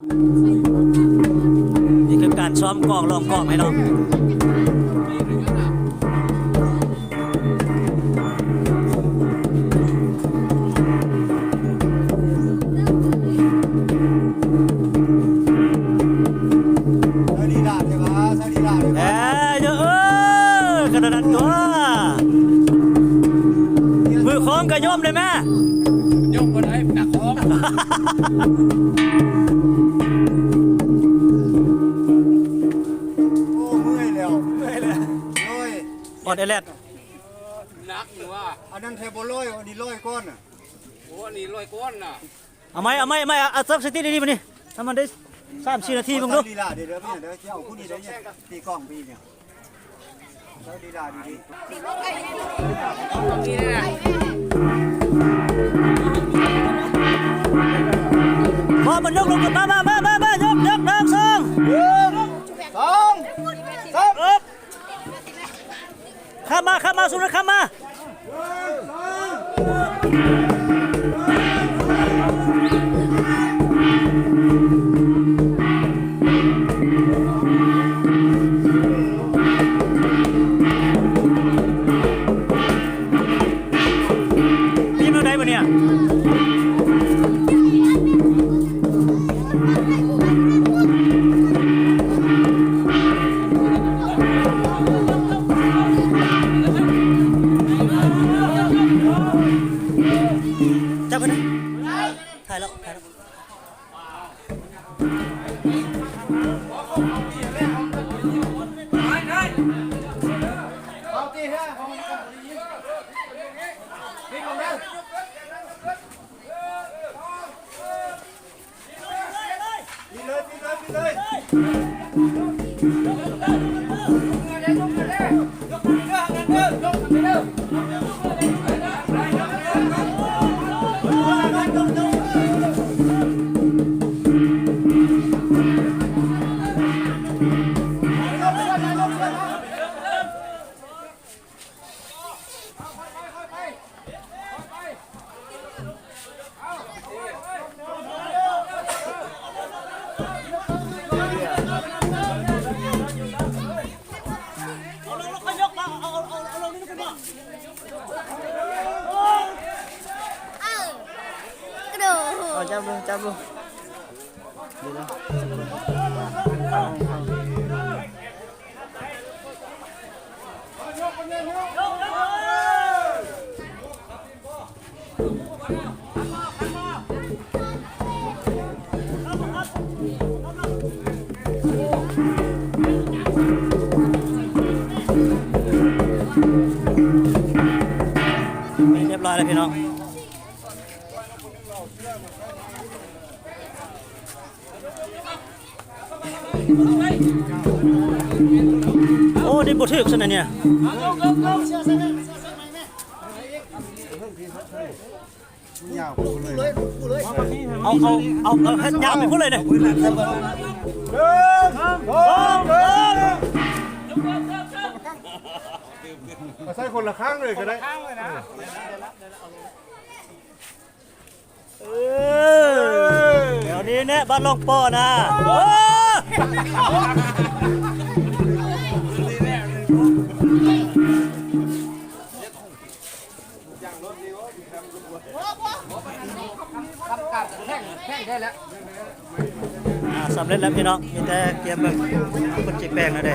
นี่คือการซ้อมกลองลองกลองให้น้องเอ้ยเด้อเออกระดานตัวมือของกระย่อมเลยแม่ยก คนให้หนักของออดเอเลดหนักหรือว่าอันนั้นเทโบลอยอันนี้ลอยก้อนอะโอ้อันนี่ลอยก้อนน่ะเอาไหมเอาไหมเอาไหมเอาสักสติดีๆมานี่ถ้ามันได้สามสี่นาทีมึงดูดีลาเดี๋ยวเดี๋ยวพี่เดี๋ยวเจ้าผู้นี้เดี๋ยวเนี่ยตีกล้องพี่เนี่ยเจ้าดีลาดีดี มันยกลงกันมามามามามายกยกหนึ่งสองสองสามเข้ามมาข้ามาสุนัขข้ามาพี่มือไหนวะเนี่ย จับกันนะถ่ายแล้วถ่ายแล้วพี่เลยเลยเลย เอาลงแล้วค่อยยกมาเอาเอาเอาลงนี่ขึ้นมา กระโดด เอาจับดูจับดูดีแล้วเรียบร้อยแล้วพี่น้อง โอ้ดิบทึกซะนะเนี่ยยาวเลยเอาเอาเอาเอาให้ยาวไปพูดเลยเนี่ยมาใส่คนละข้างเลยก็ได้เออเดี๋ยวนี้เนี่ยบ้านลองปอนะ อ้อ่าสำเร็จแล้วพี่น้องมีแต่เตรียมเบิ่งคนจีแป้งแล้วเด้